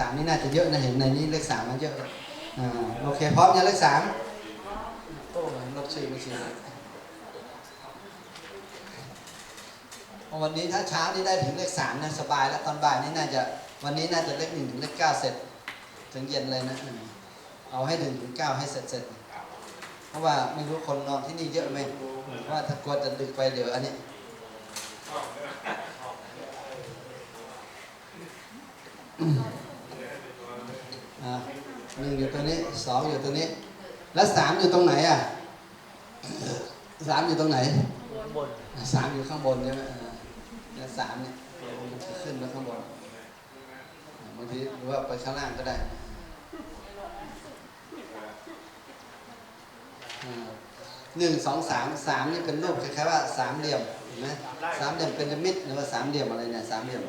สามนี่น่าจะเยอะนะเห็นในนี้เลขสามมันเยอะอ่าโอเคพร้อมยังเลขสามโอ้ลบชื่อไม่ชื่อวันนี้ถ้าเช้านี่ได้ถึงเลขสามนะสบายแล้วตอนบ่ายนี่น่าจะวันนี้น่าจะเลขหนึ่งถึงเลขเก้าเสร็จ ถึงเย็นเลยนะเอาให้หนึ่งถึงเก้าให้เสร็จเสร็จเพราะว่าไม่รู้คนนอนที่นี่เยอะไหมว่าถ้ากลัวจะดึกไปเดี๋ยวอันนี้ อ่า หนึ่งอยู่ตรงนี้สองอยู่ตรงนี้ แล้วสามอยู่ตรงไหนอะสามอยู่ตรงไหนบนสามอยู่ข้างบนใช่ไหมเออแล้วสามเนี่ยขึ้นมาข้างบนบางทีหรือว่าไปข้างล่างก็ได้หนึ่งสองสามสามนี่เป็นรูปคล้ายๆว่าสามเหลี่ยมเห็นไหมสามเหลี่ยมเป็นมิตหรือว่าสามเหลี่ยมอะไรเนี่ยสามเหลี่ยม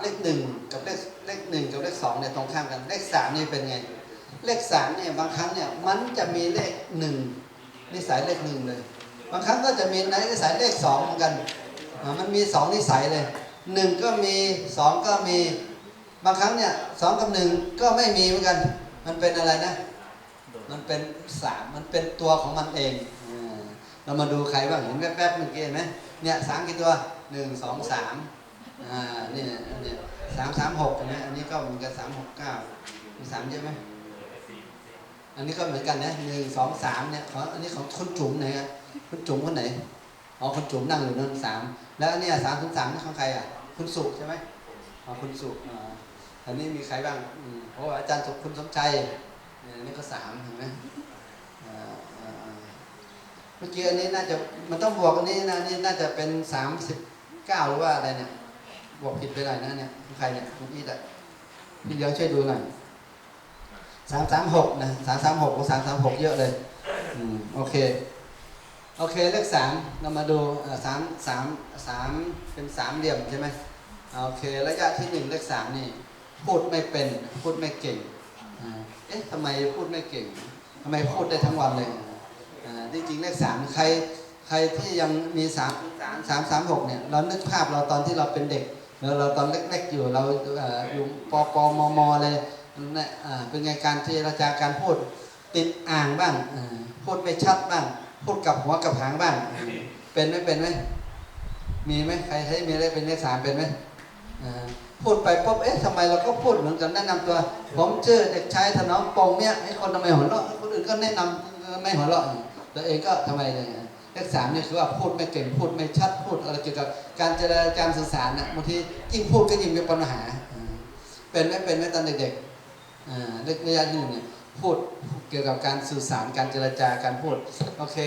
เลขหนึ่งกับเลขเลขหนึ่งกับเลขสองเนี่ยตรงข้ามกัน เลขสามนี่เป็นไง เลขสามเนี่ยบางครั้งเนี่ยมันจะมีเลขหนึ่งนิสัยเลขหนึ่งเลย บางครั้งก็จะมีนิสัยเลขสองเหมือนกัน มันมีสองนิสัยเลยหนึ่งก็มีสองก็มีบางครั้งเนี่ยสองกับหนึ่งก็ไม่มีเหมือนกัน มันเป็นอะไรนะ มันเป็นสามมันเป็นตัวของมันเอง เรามาดูใครบ้างเห็นแวบๆเมื่อกี้เห็นไหมเนี่ยสามกี่ตัวหนึ่งสองสาม อ่าเนี่ยเนี่ยสามสามหกนะอันนี้ก็เหมือนกันสามหกเก้ามีสามเยอะไหมอันนี้ก็เหมือนกันนะหนึ่งสองสามเนี่ยของอันนี้ของคุณจุ๋มไหนครับคุณจุ๋มคนไหนอ๋อคุณจุ๋มนั่งอยู่นั่นสามแล้วอันเนี้สามถึงสามนี่ของใครอะ คุณสุขใช่ไหมอ๋อคุณสุขอ่าอันนี้มีใครบ้างอืมเพราะว่าอาจารย์สุขคุณสมชัยเนี่ยอันนี่ก็สามเห็นไหมอ่าอ่าเมื่อกี้อันนี้น่าจะมันต้องบวกอันนี้นะนี่น่าจะเป็นสามสิบเก้าหรือว่าอะไรเนี่ย บอกผิดไปหน่อยนะเนี่ยใครเนี่ยคุณอีทอะพี่เลี้ยงช่วยดูหน่อยสามสามหกนะสามสามหกกับสามสามหกเยอะเลย อืมโอเค โอเคเลขสามเรามาดูสามสามสามเป็นสามเหลี่ยมใช่ไหมโอเค ระยะที่หนึ่งเลขสามนี่ พูดไม่เป็น พูดไม่เก่งอเอ๊ะทำไมพูดไม่เก่งทำไมพูดได้ทั้งวันเลยจริงเลขสามใครใครที่ยังมีสามสามสามสามหกเนี่ย เรานึกภาพเราตอนที่เราเป็นเด็ก แล้วเราตอนเล็กๆอยู่เราอยู่ปปมมเลยนี่เป็นไงการเจรจาการพูดติดอ่างบ้างพูดไม่ชัดบ้าง พูดกับหัวกับหางบ้าง เป็นไหมเป็นไหมมีไหมใครให้มีอะไรเป็นเลขสามเป็นไหมพูดไปปุ๊บเอ๊ะทำไมเราก็พูดเหมือนกันแนะนำตัว ผมชื่อเด็กชายถนอมปองเนี่ยให้คนทำไมหัวเราะคนอื่นก็แนะนำไม่หัวเราะตัวเองก็ทำไมเลย เลขสามเนี่ยคือว่าพูดไม่เก่งพูดไม่ชัดพูดอะไรเกี่ยวกับการเจรการสื่อสารนะบางทียิ่งพูดก็ยิ่งมีปัญหา เป็นไหมเป็นไหมตอนเด็กๆอ่าเล็กระยะที่หนึ่งเนี่ยพูดเกี่ยวกับการสื่อสารการเจรจาการพูดโอเค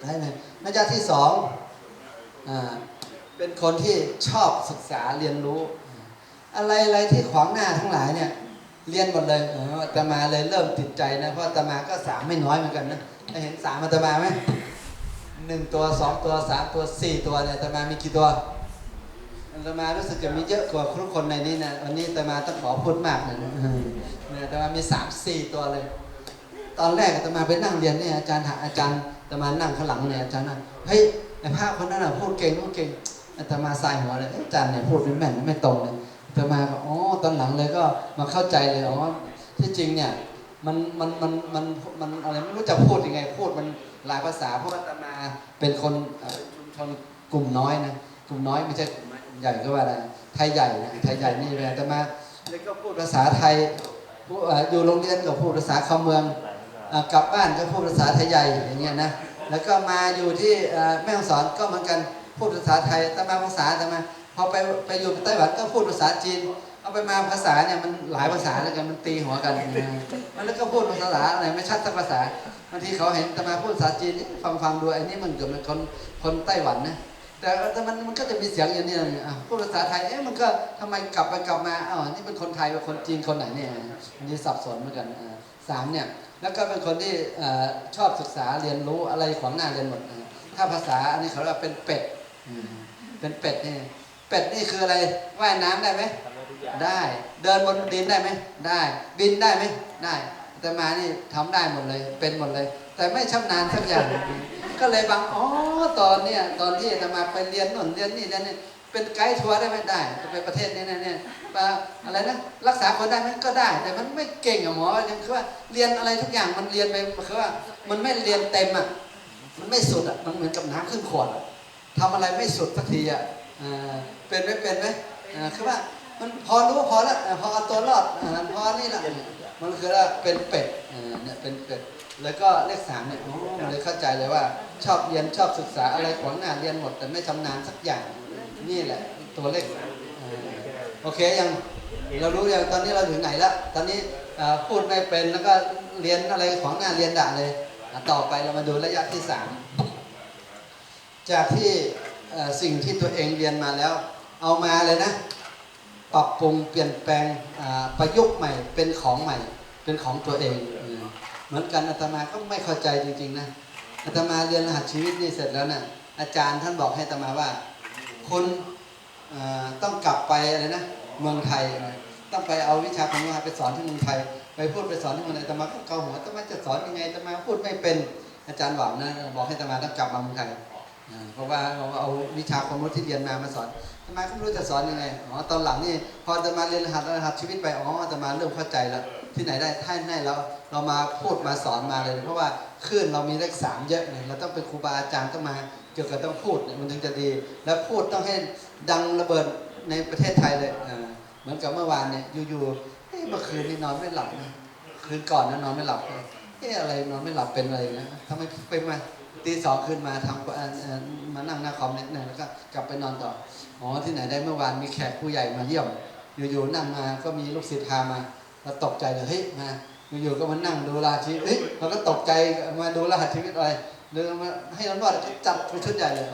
ได้ไหมระยะที่สองอ่าเป็นคนที่ชอบศึกษาเรียนรู้ อะไรอะไรที่ขวางหน้าทั้งหลายเนี่ยเรียนหมดเลยเออตมาเลยเริ่มติดใจนะเพราะอาตมาก็สามไม่น้อยเหมือนกันนะเห็นสามอาตมาไหม หนึ่งตัวสองตัวสามตัวสี่ตัวเนี่ยตมามีกี่ตัวตมารู้สึกจะมีเยอะกว่าทุกคนในนี้นะวันนี้ตมาต้องขอพูดมากเลยนะเออเนี่ยตมามีสามสี่ตัวเลย ตอนแรกตมาไปนั่งเรียนเนี่ยอาจารย์หาอาจารย์ตมานั่งข้างหลังเนี่ยอาจารย์นั่งเฮ้ยไอ้ภาคคนนั้นน่ะพูดเก่งพูดเก่งตมาสายหัวเลยอาจารย์เนี่ยพูดไม่แม่นไม่ตรงเลยตมาก็อ๋อตอนหลังเลยก็มาเข้าใจเลยอ๋อที่จริงเนี่ยมันมันมันมันมันอะไรไม่รู้จะพูดยังไงพูดมัน หลายภาษาเพราะว่าอาตมาเป็นคนชุมชนกลุ่มน้อยนะกลุ่มน้อยไม่ใช่กลุ่มใหญ่ก็ว่าอะไรไทยใหญ่นะไทยใหญ่นี่เลยอาตมาแล้วก็พูดภาษาไทยอยู่โรงเรียนก็พูดภาษาคำเมืองกลับบ้านก็พูดภาษาไทยใหญ่อย่างเงี้ยนะแล้วก็มาอยู่ที่แม่ฮ่องสอนก็เหมือนกันพูดภาษาไทยอามาภาษาอามาพอไปไปอยู่ไต้หวันก็พูดภาษาจีน เอาไปมาภาษาเนี่ยมันหลายภาษาแล้วกันมันตีหัวกันนะมันแล้วก็พูดภาษาอะไรไม่ชัดสักภาษาบางทีเขาเห็นตมาพูดภาษาจีนฟังฟังดูไอ้นี่มันเกือบเป็นคนคนไต้หวันนะแต่แต่มันมันก็จะมีเสียงอย่างนี้อะพูดภาษาไทยเอ๊ะมันก็ทำไมกลับไปกลับมาอ้าวนี่เป็นคนไทยเป็นคนจีนคนไหนเนี่ยมันจะสับสนเหมือนกันสามเนี่ยแล้วก็เป็นคนที่ชอบศึกษาเรียนรู้อะไรขวางหน้าเรียนหมดถ้าภาษาอันนี้เขาเรียกว่าเป็นเป็ดเป็นเป็ดนี่เป็ดนี่คืออะไรว่ายน้ำได้ไหม ได้ เดินบนดินได้ไหมได้ บินได้ไหมได้ แต่มานี่ทำได้หมดเลย เป็นหมดเลย แต่ไม่ชำนาญสักอย่าง ก็เลยบางอ๋อตอนเนี้ยตอนที่อาตมาไปเรียนหนุนเรียนนี่เรียนนี่เป็นไกด์ทัวร์ได้ไหมได้จะไปประเทศนี้นี่เนี่ยมาอะไรนะรักษาคนได้ไหมก็ได้ แต่มันไม่เก่งอะหมอยังคือว่าเรียนอะไรทุกอย่างมันเรียนไปคือว่ามันไม่เรียนเต็มอะมันไม่สุดอะมันเหมือนกับน้ำครึ่งขวดอะทำอะไรไม่สุดสักทีอะอ่าเป็นไหมเป็นไหมคือว่า มันพอรู้พอแล้วพอเอาตัวรอดอ่าพอนี่ละมันคือว่าเป็นเป็ดเนี่ยเป็นเป็ดแล้วก็เลขสามเนี่ยมันเลยเข้าใจเลยว่า ชอบเรียนชอบศึกษาอะไรขวางหน้าเรียนหมด แต่ไม่ชำนาญสักอย่างนี่แหละ ตัวเลขโอเคยังเรารู้ยังตอนนี้เราถึงไหนแล้วตอนนี้พูดไม่เป็นแล้วก็เรียนอะไรขวางหน้าเรียนด่าเลยต่อไปเรามาดูระยะที่สามจากที่สิ่งที่ตัวเองเรียนมาแล้ว เอามาเลยนะ ปรับปรุงเปลี่ยนแปลงประยุกต์ใหม่เป็นของใหม่ เป็นของตัวเอง เหมือนกันอาตมาก็ไม่เข้าใจจริงๆนะอาตมาเรียนรหัสชีวิตนี่เสร็จแล้วนะ่ะอาจารย์ท่านบอกให้อาตมาว่าคุณต้องกลับไปอะไรนะเมืองไทยต้องไปเอาวิชาของมาไปสอนที่เมืองไทย ไปพูดไปสอนที่เมืองไทยอาตมาก็เกาหัวอาตมาจะสอนยังไงอาตมาพูดไม่เป็นอาจารย์หวังนะบอกให้อาตมาต้องกลับมาเมืองไทย เพราะว่าเอาเอาวิชาความรู้ที่เรียนมามาสอนอาตมาก็ไม่รู้จะสอนยังไงอ๋อตอนหลังนี่พออาตมาเรียนรหัสรหัสชีวิตไปอ๋ออาตมาเริ่มเข้าใจแล้วที่ไหนได้ท่านให้เราเรามาพูดมาสอนมาเลย เพราะว่าคลื่นเรามีเลขสามเยอะเนี่ยเราต้องเป็นครูบาอาจารย์ต้องมาเกี่ยวกับต้องพูดเนี่ยมันถึงจะดี แล้วพูดต้องให้ดังระเบิดในประเทศไทยเลยเหมือนกับเมื่อวานเนี่ยอยู่ๆเมื่อคืนนี่นอนไม่หลับนะคืนก่อนนะนอนไม่หลับเลยอ๊ะอะไรนอนไม่หลับเป็นอะไรนะทำไมเป็นมา ตีสองขึ้นมาทำมานั่งหน้าคอมนิดหนึงแล้วก็กลับไปนอนต่ออ๋อที่ไหนได้เมื่อวานมีแขกผู้ใหญ่มาเยี่ยม อยู่ๆนั่งมาก็มีลูกศิษย์พามาเราตกใจเลยเฮ้ยมาอยู่ๆก็มานั่งดูรหัสชีเฮ้ยเราก็ตกใจมาดูรหัสชีวิตอะไรเดินมาให้เรานวดจัดไปชุดใหญ่เลย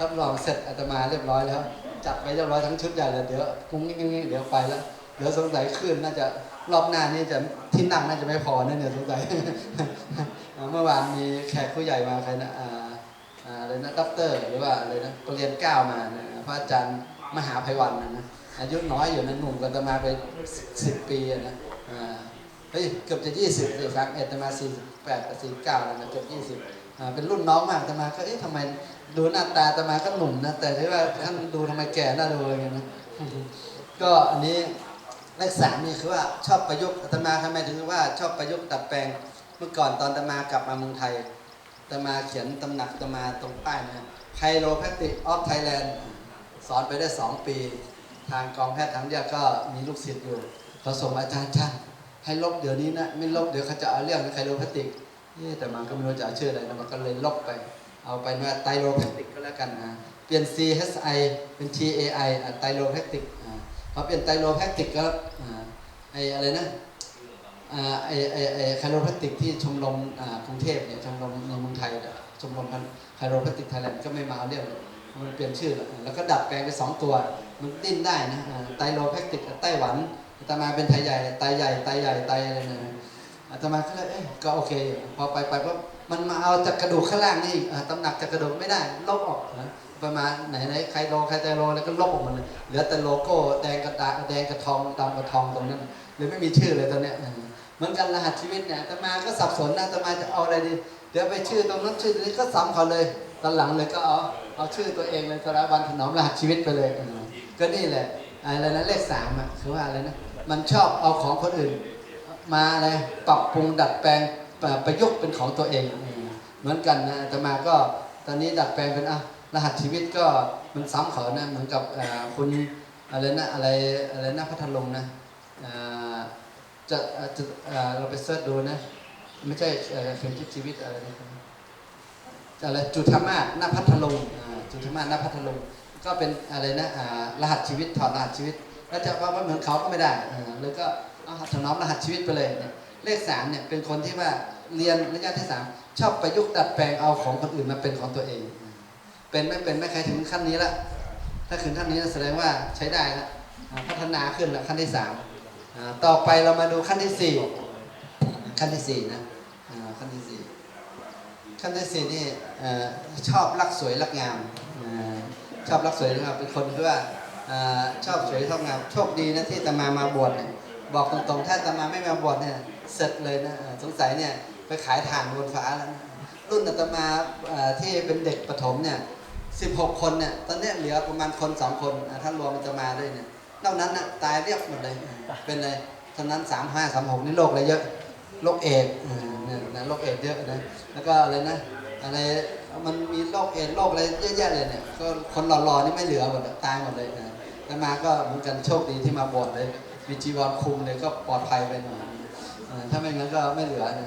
รับรองเสร็จอาตมาเรียบร้อยแล้ว จัดไปเรียบร้อยทั้งชุดใหญ่เลยเดี๋ยวกุ้งงี้งี้เดี๋ยวไปแล้วเดี๋ยวสงสัยขึ้นน่าจะรอบหน้านี่จะที่นั่งน่าจะไม่พอแน่เนี่ยสงสัย เมื่อวานมีแขกผู้ใหญ่มาใครนะอ่าอะไรนะด็อกเตอร์ หรือว่าอะไรนะปรริญญาเก้ามานะพระอาจารย์มหาภัยวันนะอายุน้อยอยู่นะหนุ่มกันตมาไปสิบปีนะอ่าเฮ้ยเกือบจะยี่สิบเลยครับเอ็ดตมาสี่แปดสี่เก้าแล้วนะเกือบยี่สิบอ่าเป็นรุ่นน้องมากตมาก็เอ๊ะทำไมดูหน้าตาตมาก็หนุ่มนะแต่ที่ว่าท่านดูทำไมแก่หน้าดูอะไรเงี้ยนะก็อันนี้เลขสามนี่คือว่าชอบประยุกต์อาตมาทำไมถึงว่าชอบประยุกต์ดัดแปลง เมื่อก่อนตอนตมากลับมาเมืองไทยตมาเขียนตำหนักตมาตรงป้ายนะไ i โ o แพคติกออฟไทยแลนด์สอนไปได้ 2 ปี ทางกองแพทย์ทางเดียก็มีลูกศิษย์อยู่เขาส่งมอาจารย์ท่านให้ลบเดี๋ยวนี้นะ ไม่ลบเดี๋ยวเขาจะเอาเรื่องไคโรแพคติกแต่มันก็ไม่รู้จะเอาชื่ออะไรนะมันก็เลยลบไป เอาไปว่าไตโรแพคติกก็แล้วกันนะเปลี่ยน CHI เป็น TAI ไตโรแพคติกพอเปลี่ยนไตโรแพคติกก็อ่าไออะไรนะ ไอไอไอไคโรแพคติกที่ชมรมกรุงเทพเนี่ยชมรมในเมืองไทยชมรมไคโรแพคติกไทยแลนด์ก็ไม่มาเรื่องมันเปลี่ยนชื่อ แล้วแล้วก็ดัดแปลงไปสองตัว มันดิ้นได้นะไตโรแพคติกไต้หวันอาตมาเป็นไทยใหญ่ไตใหญ่ไตใหญ่ไตอะไรเนี่ยอาตมาก็เลยเอ๊ะก็โอเค พอไปไปปุ๊บมันมาเอาจากกระดูกข้างล่างนี่ตำหนักจากกระดูกไม่ได้ลบออกนะประมาณไหนไหนไคโรไคไตโรแล้วก็ลบออกหมดเลยเหลือแต่โลโก้แดงกระดาแดงกระทองดำกระทองตรงนั้นเลยไม่มีชื่อเลยตอนเนี้ย เหมือนกันรหัสชีวิตเนี่ยตมาก็สับสนนะตมาจะเอาอะไรดี เดี๋ยวไปชื่อตรงนั้นชื่อนี้ก็ซ้ำเขาเลยตอนหลังเลยก็เอาเอาชื่อตัวเองเลยสารบันถนอมรหัสชีวิตไปเลยก็นี่แหละอะไรนะเลขสามอะคือว่าอะไรนะมันชอบเอาของคนอื่น มาอะไรปรับปรุงดัดแปลงประยุกต์เป็นของตัวเอง เหมือนกันนะตมาก็ตอนนี้ดัดแปลงเป็นอะรหัสชีวิตก็มันซ้ำเขานะเหมือนกับคุณอะไรนะอะไรอะไรนะพัทลุงนะอ่า จะเอ่อจะเราไปเสิร์ชดูนะ ไม่ใช่เข็มทิศชีวิตอะไรนะครับอะไรจุธมาศนาพัทลุงจุธมาศนาพัทลุงก็เป็นอะไรนะรหัสชีวิตถอดรหัสชีวิต แล้วจะว่าเหมือนเขาก็ไม่ได้อ่าเลยก็เอาถนอมรหัสชีวิตไปเลยเนี่ยเลขสามเนี่ยเป็นคนที่ว่าเรียนระยะที่สามชอบประยุกต์ดัดแปลงเอาของคนอื่นมาเป็นของตัวเอง เป็นไม่เป็นไม่ใครถึงขั้นนี้ละถ้าถึงขั้นนี้แสดงว่าใช้ได้ละพัฒนาขึ้นละขั้นที่สาม ต่อไปเรามาดูขั้นที่สี่ขั้นที่สี่นะขั้นที่สี่ขั้นที่สี่นี่ชอบรักสวยรักงามชอบรักสวยรักงามเป็นคนที่ว่าชอบสวยชอบงามโชคดีนะที่ตมามาบวชเนี่ยบอกตรงๆถ้าตมาไม่มาบวชเนี่ยเสร็จเลยนะสงสัยเนี่ยไปขายถ่านบนฟ้าแล้วรุ่นอาตมาที่เป็นเด็กประถมเนี่ย16คนเนี่ยตอนนี้เหลือประมาณคนสองคนอะถ้ารวมมันจะมาด้วยเนี่ย นอกนั้นนะตายเรียบหมดเลย เป็นเลยเท่านั้นสามห้าสามหกนี่โรคอะไรเยอะโรคเอดเนี่ยนะโรคเอดเยอะนะแล้วก็อะไรนะอะไรมันมีโรคเอดโรคอะไรเยอะแยะเลยเนี่ยก็คนหล่อๆนี่ไม่เหลือหมดตายหมดเลยนะแล้วมาก็เหมือนกันโชคดีที่มาบวชเลยมีจีวรคุมเลยก็ปลอดภัยไปหน่อยถ้าไม่งั้นก็ไม่เหลือนะ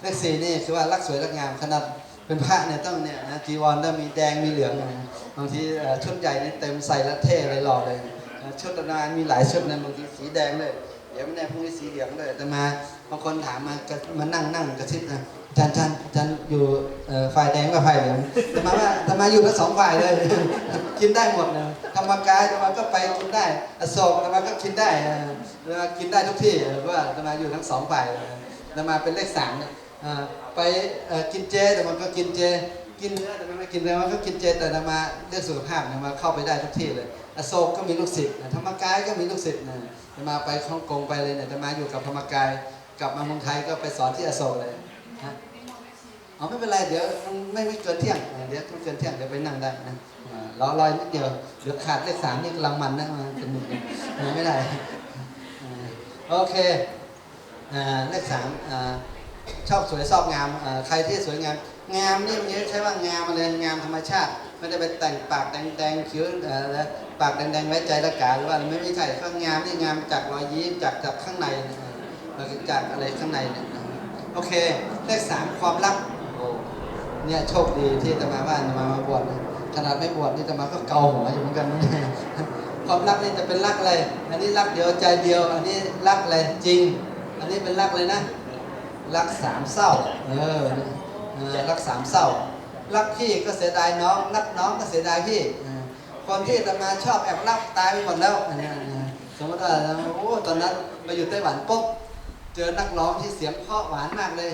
เลขสี่นี่คือว่ารักสวยรักงามขนาดเป็นพระเนี่ยต้องเนี่ยนะจีวรต้องมีแดงมีเหลืองนะบางทีชุดใหญ่นี่เต็มใส่ล้วเท่เลยหล่อเลย ชุดตำนานมีหลายชุดนะบางทีสีแดงเลยเดี๋ยวไม่แน่พรุ่งนี้สีเหลืองเลยแต่มาบางคนถามมาก็มานั่งนั่งกระซิบนะจารย์อาจารย์อาจารย์อยู่ฝ่ายแดงกับฝ่ายเหลืองแต่มาว่าแต่มาอยู่ทั้งสองฝ่ายเลย กินได้หมดนะธรรมกายแต่มาก็ไปกินได้อโศกแต่มาก็กินได้เออแต่มากินได้ทุกที่เพราะว่าแต่มาอยู่ทั้งสองฝ่ายเลยแต่มาเป็นเลขสามอ่าไปกินเจแต่มันก็กินเจ กินเนื้อแต่มันไม่กินเนื้อมันก็กินเจแต่นมาเรื่องสุขภาพเนี่ยมาเข้าไปได้ทุกที่เลย อโศกก็มีลูกศิษย์ธรรมกายก็มีลูกศิษย์นะแต่มาไปฮ่องกงไปเลยเนี่ยแต่มาอยู่กับธรรมกาย กลับมาเมืองไทยก็ไปสอนที่อโศกเลยฮะอ๋อไม่เป็นไรเดี๋ยวไม่ไม่เกินเที่ยงเดี๋ยวไม่เกินเที่ยงเดี๋ยวไปนั่งได้นะอ่ารอรอยนิดเดียวเดี๋ยวขาดเลขสามนี่กำลังมันนะมาเป็นหนึ่งอ่าไม่ได้โอเคเลขสามชอบสวยชอบงามใครที่สวยงามงามนี่มันใช่ว่างามอะไรงามธรรมชาติไม่ได้ไปแต่งปากแดงๆคิ้วอ่อแล้ว ปากแดงๆไว้ใจละกาหรือว่าไม่ไม่ใช่ก็งงามนี่งามจากรอยยิ้มจากจากข้างในนะเออจากอะไรข้างในเนี่ยโอเคเลขสามความรักเนี่ยโชคดีที่จะมาว่าจะมามาบวชขนาดไม่บวชนี่จะมาก็เกาหัวอยู่เหมือนกันนะความรักนี่จะเป็นรักอะไร อันนี้รักเดียวใจเดียว อันนี้รักอะไรจริง อันนี้เป็นรักเลยนะ รักสามเศร้าเออเออรักสามเศร้า รักพี่ก็เสียดายน้อง รักน้องก็เสียดายพี่ เออคนที่จะมาชอบแอบรักตายไปหมดแล้วอันนี้สมมติว่าโอ้ตอนนั้นมาอยู่ไต้หวันปุ๊บเจอนักร้องที่เสียงเพราะหวานมากเลย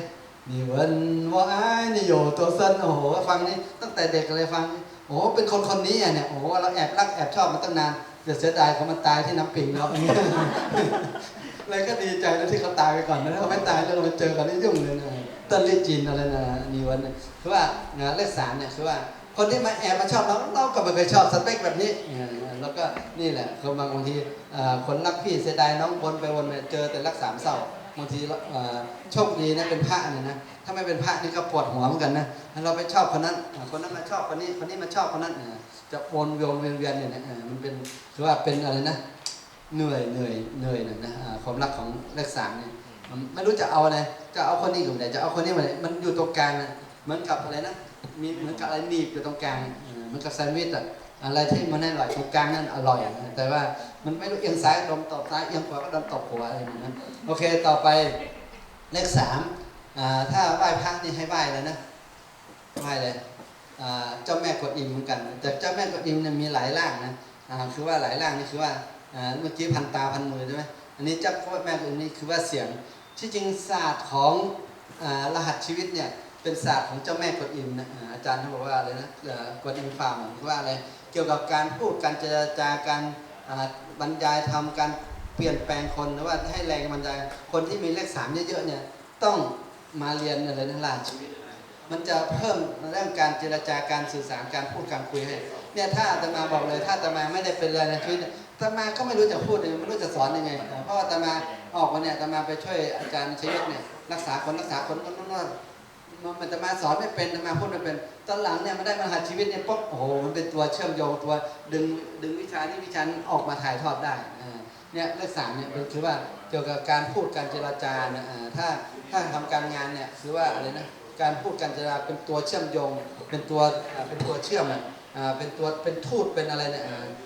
นี่เวันว่าไอ้ยนี่โยตัวเส้นโอ้โหฟังนี่ตั้งแต่เด็กเลยฟังโอ้เป็นคนคนนี้อะเนี่ยโอ้เราแอบรักแอบชอบมาตั้งนานเดี๋ยวเสียดายเขามันตายที่น้ำปิงแล้วเลยก็ดีใจนะที่เขาตายไปก่อนนะถ้าเขาไม่ตายแล้วเรามาเจอกันนี่ยุ่งเลยนะต้นลิจีนอะไรนะนี่วันะคือว่าเลขสามเนี่ยคือว่า คนที่มาแอบมาชอบเราเราก็ไม่เคยชอบสเปคแบบนี้แล้วก็นี่แหละเขาบางบางทีคนรักพี่เสียดายน้องวนไปวนมาเจอแต่รักสามเศร้าบางทีโชคดีนะเป็นพระเนี่ยนะถ้าไม่เป็นพระนี่ก็ปวดหัวเหมือนกันนะเราไปชอบคนนั้นคนนั้นมาชอบคนนี้คนนี้มาชอบคนนั้นจะวนเวียนเวียนเนี่ยนะมันเป็นคือว่าเป็นอะไรนะเหนื่อยเหนื่อยเหนื่อยหน่อยนะความรักของเลขสามเนี่ยมันไม่รู้จะเอาอะไรจะเอาคนนี้กับไหนจะเอาคนนี้มาไหนมันอยู่ตรงกลางนะเหมือนกับอะไรนะ มีเหมือนกับอะไรหนีบอยู่ตรงกลางเหมือนกับแซนด์วิชอะอะไรที่มันอร่อยตรงกลางนั่นอร่อย แต่ว่ามันไม่รู้เอียงซ้ายโดนตบซ้ายเอียงขวาก็โดนตบหัวอะไรอย่างนั้นโอเคต่อไปเลขสามถ้าไหว้พระนี่ให้ไหว้เลยนะไหว้เลยเจ้าแม่กวนอิมเหมือนกัน แต่เจ้าแม่กวนอิมเนี่ยมีหลายร่างนะคือว่าหลายร่างนี่คือว่าเมื่อกี้พันตาพันมือใช่ไหมอันนี้เจ้าพ่อแม่ตัวนี้คือว่าเสียงที่จริงศาสตร์ของอรหัสชีวิตเนี่ย เป็นศาสตร์ของเจ้าแม่กวนอิมนะอาจารย์เขาบอกว่าอะไรนะกวนอิมฟาร์มคือว่าอะไรเกี่ยวกับการพูดการเจรจาการบรรยายทำการเปลี่ยนแปลงคนหรือว่าให้แรงบรรยายคนที่มีเลขสามเยอะๆเนี่ยต้องมาเรียนอะไรนะรหัสชีวิตมันจะเพิ่มเรื่องการเจรจาการสื่อสารการพูดการคุยให้เนี่ยถ้าอาตมาบอกเลย ถ้าอาตมาไม่ได้เป็นอะไรในชีวิตอาตมาก็ไม่รู้จะพูดยังไงไม่รู้จะสอนยังไง เพราะว่าอาตมาออกมาเนี่ยอาตมาไปช่วยอาจารย์ชีวิตเนี่ยรักษาคนรักษาคนก็นั่นนั่น มันอาตมาสอนไม่เป็นอาตมาพูดไม่เป็น ตอนหลังเนี่ยมันได้มรหัสชีวิตเนี่ยปุ๊บโอ้โหมันเป็นตัวเชื่อมโยงตัวดึงดึงวิชานี้วิชานั้นออกมาถ่ายทอดได้เนี่ยเลขสามเนี่ยคือว่าเกี่ยวกับการพูดการเจรจาเนี่ยถ้าถ้าทำการงานเนี่ยคือว่าอะไรนะการพูดการเจรจาเป็นตัวเชื่อมโยง เป็นตัวเป็นตัวเชื่อมอ่าเป็นตัวเป็นทูตเป็นอะไรเนี่ย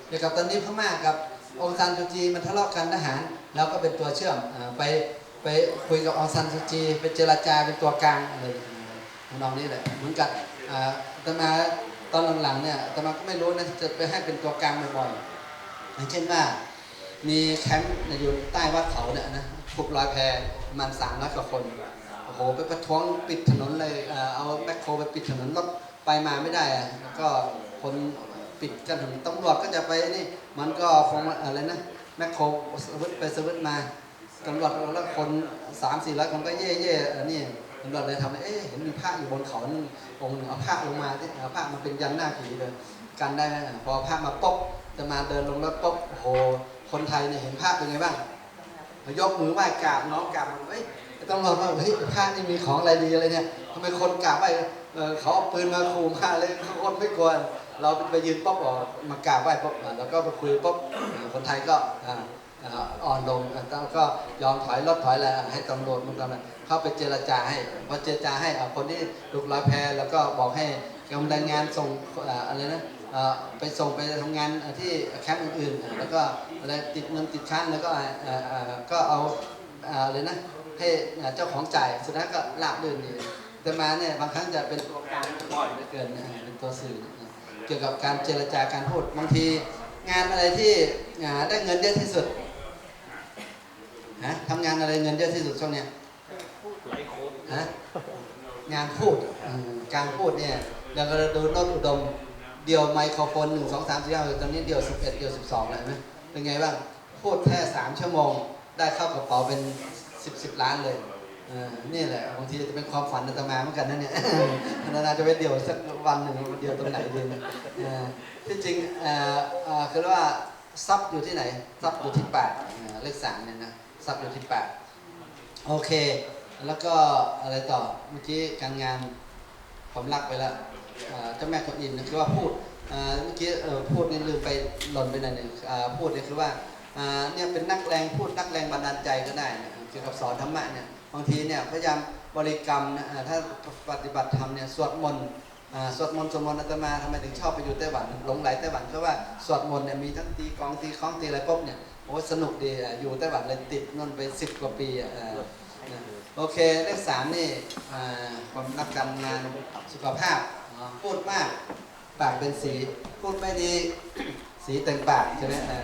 เกี่ยวกับตอนนี้พม่ากับองซานซูจีมันทะเลาะกันทหารแล้วก็เป็นตัวเชื่อมไปไปคุยกับองซานซูจีไปเจรจาเป็นตัวกลางอะไร นองนี้แหละเหมือนกับอ่าอาตมาตอนหลังๆเนี่ยอาตมาก็ไม่รู้นะจะไปให้เป็นตัวกลางบ่อยๆอย่างเช่นว่า มีแคมป์อยู่ใต้วัดเขาเนี่ยนะขุดลอยแพประมาณสามร้อยกว่าคนโอ้โหไปประท้วงปิดถนนเลยเอาแมคโครไปปิดถนนรถไปมาไม่ได้อะแล้วก็คนปิดกันถนนตำรวจก็จะไปนี่มันก็คงอะไรนะแมคโครสวิตไปสวิตมาตำรวจแล้วคนสามสี่ร้อยคนก็เย่เย่อัน นี้ตำรวจเลยทำเอ๊ะเห็นมีพระอยู่บนเขานั่นองค์หนึ่งเอาพระลงมาที่เอาพระมาเป็นยันหน้าผีเลยกันได้ไหมพอภามาปุ๊บจะมาเดินลงรถปุ๊บโอ้โหคนไทยเนี่ยเห็นภาเป็นไงบ้างยกมือไหว้กราบน้องกราบเฮ้ยต้องบอว่าเฮ้ยภานี่มีของอะไรดีอะไรเนี่ยทำไมคนกราบไหว้เออเขาเอาปืนมาขู่มาเลยคนไม่กลัวเราไปยืนปุ๊บอ๋อมากราบไหว้ปุ๊บอะแล้วก็ไปคุยปุ๊บอ่าคนไทยก็อ่า อ่อ่อนลงแล้วก็ยอมถอยรถถอยอะไรให้ตำรวจมันกำลังเข้าไปเจรจาให้พอเจรจาให้คนที่ถูกลอยแพแล้วก็บอกให้กำลังงานส่งอะไรนะไปส่งไปทำงานที่แคมป์อื่นๆ แล้วก็อะไรติดเงินติดค้างแล้วก็เออเออก็เอาอ่อเลยนะให้เจ้าของจ่ายสุดท้ายก็ลาบลื่นดีแต่มาเนี่ยบางครั้งจะเป็นตัวกลางบ่อยเหลือเกินเป็นตัวสื่อเกี่ยวกับการเจรจาการพูดบางทีงานอะไรที่ได้เงินเยอะที่สุด ฮะทำงานอะไรเงินเยอะที่สุดช่วงเนี้ยฮะงานพูดอืมการพูดเนี่ยเราก็ดูโนดอุดม เดียวไมโครโฟนหนึ่งสองสามสี่ห้าตอนนี้เดียวสิบเอ็ดเดียวสิบสองแล้วเห็นไหมเป็นไงบ้างพูดแค่สามชั่วโมง ได้เข้ากระเป๋าเป็นสิบสิบล้านเลยเออนี่แหละบางทีจะเป็นความฝันอาตมาเหมือนกันนะเนี่ยนานาจะไปเดียวสักวันหนึ่งเดียวตรงไหนดีเนี่ยเออที่จริงเอ่อเอ่อคือว่าทรัพย์อยู่ที่ไหนทรัพย์อยู่ที่แปดเออเลขสามเนี่ยนะ ทรัพย์อยู่ที่แปดโอเค แล้วก็อะไรต่อเมื่อกี้การงานผมรักไปแล้วเจ้าแม่กวนอินคือว่าพูดเมื่อกี้พูดนี่ลืมไปหล่นไปหน่อยหนึ่งพูดนี่คือว่าเนี่ยเป็นนักแรงพูดนักแรงบันดาลใจก็ได้เกี่ยวกับสอนธรรมะเนี่ยบางทีเนี่ยพยายามบริกรรมถ้าปฏิบัติธรรมเนี่ยสวดมนต์สวดมนต์สวดมนต์อาตมาทำไมถึงชอบไปอยู่ไต้หวันหลงไหลไต้หวันเพราะว่าสวดมนต์เนี่ยมีทั้งตีกองตีคล้องตีอะไรปุ๊บเนี่ย โอ้สนุกดีอะอยู่ไต้หวันเลยติดนั่นไปสิบกว่าปีอะอ่านะโอเคเลขสามนี่อ่าความนักการงานสุขภาพพูดมากปากเป็นสี พูดไม่ดี สีเต็มปากใช่ไหมเออ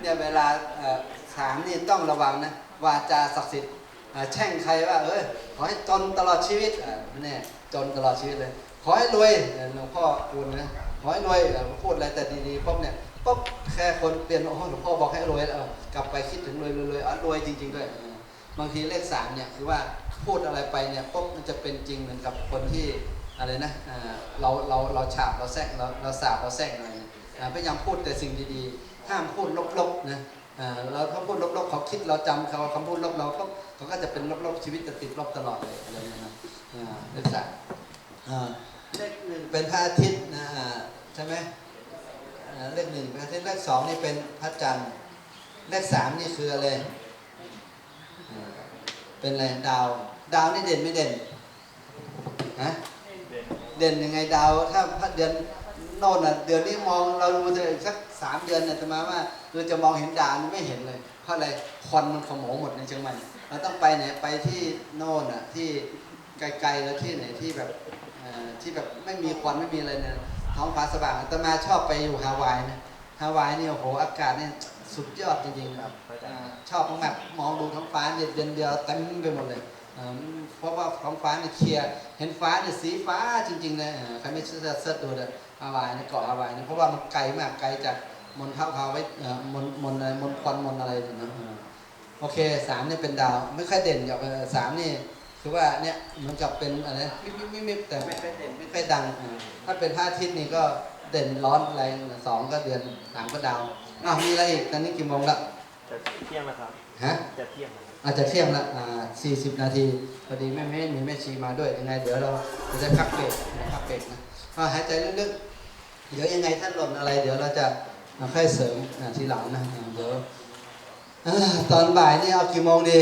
เนี่ยเวลาเอ่อถามนี่ต้องระวังนะวาจาศักดิ์สิทธิ์เอ่อแช่งใครว่าเออขอให้จนตลอดชีวิตอ่าไม่แน่จนตลอดชีวิตเลย ขอให้รวยเออหลวงพ่อคุณนะขอให้รวยเออพูดอะไรแต่ดีๆปุ๊บเนี่ย ปุ๊บแค่คนเปลี่ยนโอ้โหลวงพ่อบอกให้รวยแล้วกลับไปคิดถึงรวยรวยรวยอ๋อรวยจริง ๆ ด้วย บางทีเลขสามเนี่ยคือว่าพูดอะไรไปเนี่ยปุ๊บมันจะเป็นจริงเหมือนกับคนที่อะไรนะเราเราเราฉาบเราแซงเราเราสาบเราแซงอะไรพยายามพูดแต่สิ่งดีๆ ห้ามพูดลบๆนะเราถ้าพูดลบๆเขาคิดเราจำเขาคำพูดลบเราก็เขาก็จะเป็นลบๆชีวิตจะติดลบตลอดเลยอะไรเนี่ยนะเลขสามเลขหนึ่งเป็นพระอาทิตย์นะใช่ไหม เลขหนึ่งเป็นพระอาทิตย์เลขสองนี่เป็นพระจันทร์เลขสามนี่คืออะไรเป็นอะไรดาว ดาวนี่เด่นไม่เด่นฮะเด่นยังไงดาวถ้าพระเดือนโน่นน่ะเดือนนี้มองเราดูจะสักสามเดือนเนี่ยจะมาว่าเราจะมองเห็นดาวนี่ไม่เห็นเลย เพราะอะไรควันมันขโมงหมดในเชียงใหม่เราต้องไปไหนไปที่โน่นน่ะที่ไกลๆแล้วที่ไหนที่แบบที่แบบไม่มีควันไม่มีอะไรเนี่ย ท้องฟ้าสว่างอาตมาชอบไปอยู่ฮาวายนะฮาวายนี่โอ้โหอากาศเนี่ยสุดยอดจริงๆครับอ่าชอบมากๆมองดูท้องฟ้าเนี่ยเดือนเดียวเต็มไปหมดเลยอ่าเพราะว่าท้องฟ้าเนี่ยเคลียร์เห็นฟ้าเนี่ยสีฟ้าจริงๆเลยอ่าใครไม่เชื่อเสิร์ชดูเลยฮาวายเนี่ยเกาะฮาวายเนี่ยเพราะว่ามันไกลมากไกลจากมณฑลพาไว้เอ่อมณมณอะไรมณควันมณอะไรเนี่ยนะอ่าโอเคสามเนี่ยเป็นดาวไม่ค่อยเด่นกับเอ่อสามนี่ คือว่าเนี่ยเหมือนกับเป็นอะไรนะมิบมิบมิบมิบแต่ไม่ค่อยเด่นไม่ค่อยดังอ่าถ้าเป็นพระอาทิตย์นี่ก็เด่นร้อนแรงสองก็เดือนสามก็ดาวอ้าวมีอะไรอีกตอนนี้กี่โมงละจะเที่ยงนะครับฮะจะเที่ยงนะครับอาจจะเที่ยงละอ่า40นาทีพอดีแม่แม่มีแม่ชีมาด้วยยังไง เดี๋ยวเราจะได้พักเบรกนะพักเบรกนะก็หายใจลึกๆเดี๋ยวยังไงท่านหล่นอะไร เดี๋ยวเราจะมาค่อยเสริมอ่าทีหลังนะอ่าเดี๋ยวอ่าตอนบ่ายนี่เอากี่โมงดี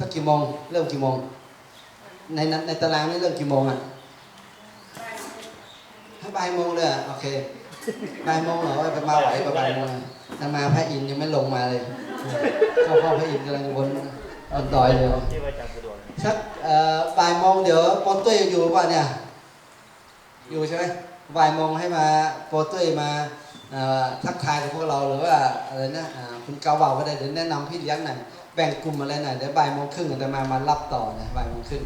สักกี่โมง เริ่มกี่โมง ในนั้นในตารางนี่เริ่มกี่โมงอะให้บ่ายโมงเลยอะโอเคบ่ายโมงเหรอว่าไปมาไหวไปบ่ายโมงอะแต่มาพระอินทร์ยังไม่ลงมาเลยเข้าพ่อพระอินทร์กำลังบนบนดอยเลยที่ว่าจำสะดวกนะสักเอ่อบ่ายโมงเดี๋ยวโปรตุ้ยอยู่ป่ะเนี่ย อยู่ใช่ไหมบ่ายโมงให้มาโปรตุ้ยมาเอ่อทักทายกับพวกเราหรือว่าอะไรนะอ่าคุณเกาเบาก็ได้เดี๋ยวแนะนำพี่เลี้ยงหน่อยแบ่งกลุ่มอะไรหน่อยเดี๋ยวบ่ายโมงครึ่งจะมามารับต่อนะบ่ายโมงครึ่ง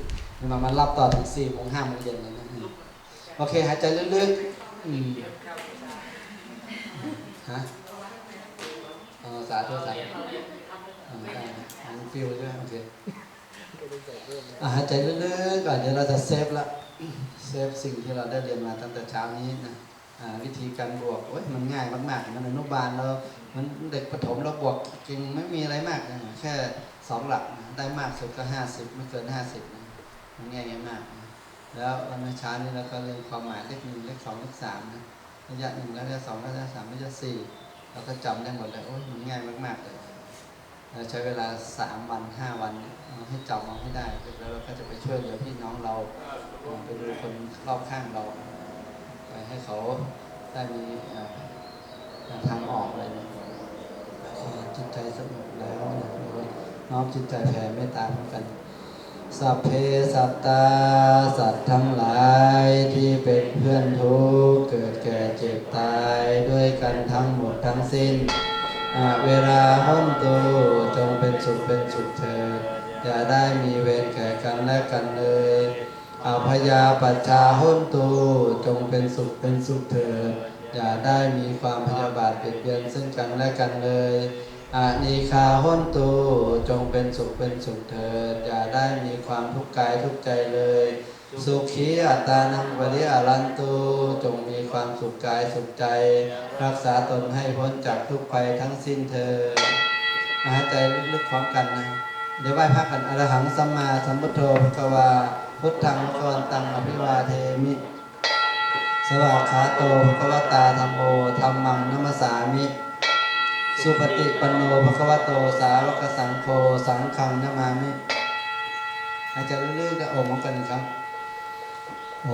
มามารับต่อถึงสี่โมงห้าโมงเย็นเลยนะโอเคหายใจลึกๆอืมฮะอ๋อสาธุสาธุอ่าได้นะอ่ามันฟิวใช่ไหมโอเคหายใจลึกๆก่อนเดี๋ยวเราจะเซฟละเซฟสิ่งที่เราได้เรียนมาตั้งแต่เช้านี้นะ วิธีการบวกโอ้ยมันง่ายมากๆมันอนุบาลเรา มันเด็กประถมเราบวกจริงไม่มีอะไรมากนะแค่สองหลักนะได้มากสุดก็ห้าสิบไม่เกินห้าสิบนะมันง่ายมากนะแล้ววันเช้านี้เราก็เรียนความหมายเลขหนึ่งเลขสองเลขสามนะระยะหนึ่งระยะสองระยะสามระยะสี่เราก็จำได้หมดเลยโอ้ยมันง่ายมากๆเลยเราใช้เวลาสามวันห้าวันให้จำเอาให้ได้แล้วเราก็จะไปช่วยเหลือพี่น้องเราเอ่อไปดูคนรอบข้างเรา ให้เขาได้มีทางออกอะไรเนี่ยจิตใจสงบแล้วนะน้อมจิตใจแผ่เมตตาเหมือนกันสัพเพสัตตาสัตว์ทั้งหลายที่เป็นเพื่อนทุกข์เกิดแก่เจ็บตายด้วยกันทั้งหมดทั้งสิ้น เวลาห้นตูจงเป็นสุขเป็นสุขเถิดอย่าได้มีเวรแก่กันและกันเลย อาพยาปัจชาห้นตูจงเป็นสุขเป็นสุขเถิดอย่าได้มีความพยาบาทเบียดเบียนซึ่งกันและกันเลยอานีคาห้นตูจงเป็นสุขเป็นสุขเถิดอย่าได้มีความทุกข์กายทุกใจเลย สุขีอัตานังปริอารันตุจงมีความสุขกายสุขใจ รักษาตนให้พ้นจากทุกภัยทั้งสิ้นเธอญหายใจลึกๆพร้อมกันนะ เดี๋ยวไหว้พระกันอรหังสัมมาสัมพุทโธภควา พุทธังพระวันตังอภิวาเทมิ สวากขาโตภควตาธรรมโมธรรมังนัมสสามิ สุปฏิปันโนภควโตสาวกสังโฆสังฆังนามามิอาจจลึกๆกับโอมพร้อมกันครับ โอ